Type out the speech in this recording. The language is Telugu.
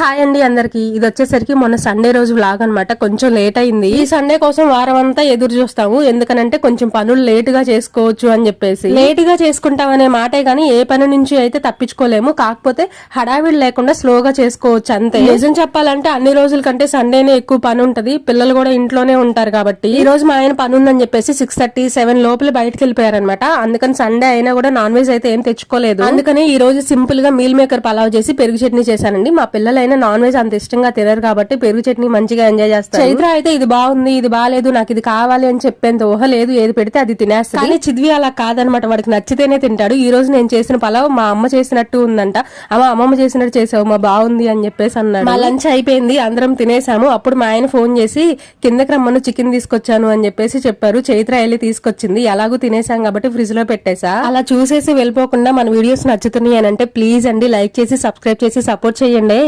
హాయ్ అండి అందరికి. ఇది వచ్చేసరికి మొన్న సండే రోజు వ్లాగ్ అనమాట కొంచెం లేట్ అయింది. ఈ సండే కోసం వారం అంతా ఎదురు చూస్తాము. ఎందుకనంటే కొంచెం పనులు లేట్గా చేసుకోవచ్చు అని చెప్పేసి. లేట్గా చేసుకుంటాం అనే మాటే గానీ ఏ పని నుంచి అయితే తప్పించుకోలేము. కాకపోతే హడావిడి లేకుండా స్లోగా చేసుకోవచ్చు అంతే. నిజం చెప్పాలంటే అన్ని రోజుల కంటే సండేనే ఎక్కువ పని ఉంటది. పిల్లలు కూడా ఇంట్లోనే ఉంటారు కాబట్టి. ఈ రోజు మా ఆయన పని ఉందని చెప్పేసి సిక్స్ థర్టీ సెవెన్ లోపల బయటకు వెళ్ళిపోయారనమాట అందుకని సండే అయినా కూడా నాన్ వెజ్ అయితే ఏం తెచ్చుకోలేదు. అందుకని ఈ రోజు సింపుల్గా మీల్ మేకర్ పలావ్ చేసి పెరుగు చట్నీ చేశానండి. మా పిల్లలైనా నాన్ వెజ్ అంత ఇష్టంగా తినరు కాబట్టి పెరుగు చట్నీ మంచిగా ఎంజాయ్ చేస్తారు. చైత్ర అయితే ఇది బాగుంది ఇది బాగాలేదు నాకు ఇది కావాలి అని చెప్పేంత ఊహ లేదు ఏది పెడితే అది తినేస్తాడు కానీ చిద్వి అలా కాదనమాట వాడికి నచ్చితేనే తింటాడు. ఈ రోజు నేను చేసిన పలావ్ మా అమ్మ చేసినట్టు ఉందంట. అమ్మ అమ్మమ్మ చేసినట్టు చేసావు మా బాగుంది అని చెప్పేసి అన్నాడు. మా లంచ్ అయిపోయింది అందరం తినేసాము. అప్పుడు మా ఆయన ఫోన్ చేసి కిందకి రమ్మను చికెన్ తీసుకొచ్చాను అని చెప్పేసి చెప్పారు. చైత్ర వెళ్ళి తీసుకొచ్చింది. ఎలాగో తినేసాం కాబట్టి ఫ్రిడ్జ్లో పెట్టేసా. అలా చూసేసి వెళ్ళిపోకుండా మన వీడియోస్ నచ్చుతున్నాయి అని అంటే ప్లీజ్ అండి లైక్ చేసి సబ్స్క్రైబ్ చేసి సపోర్ట్ చేయండి.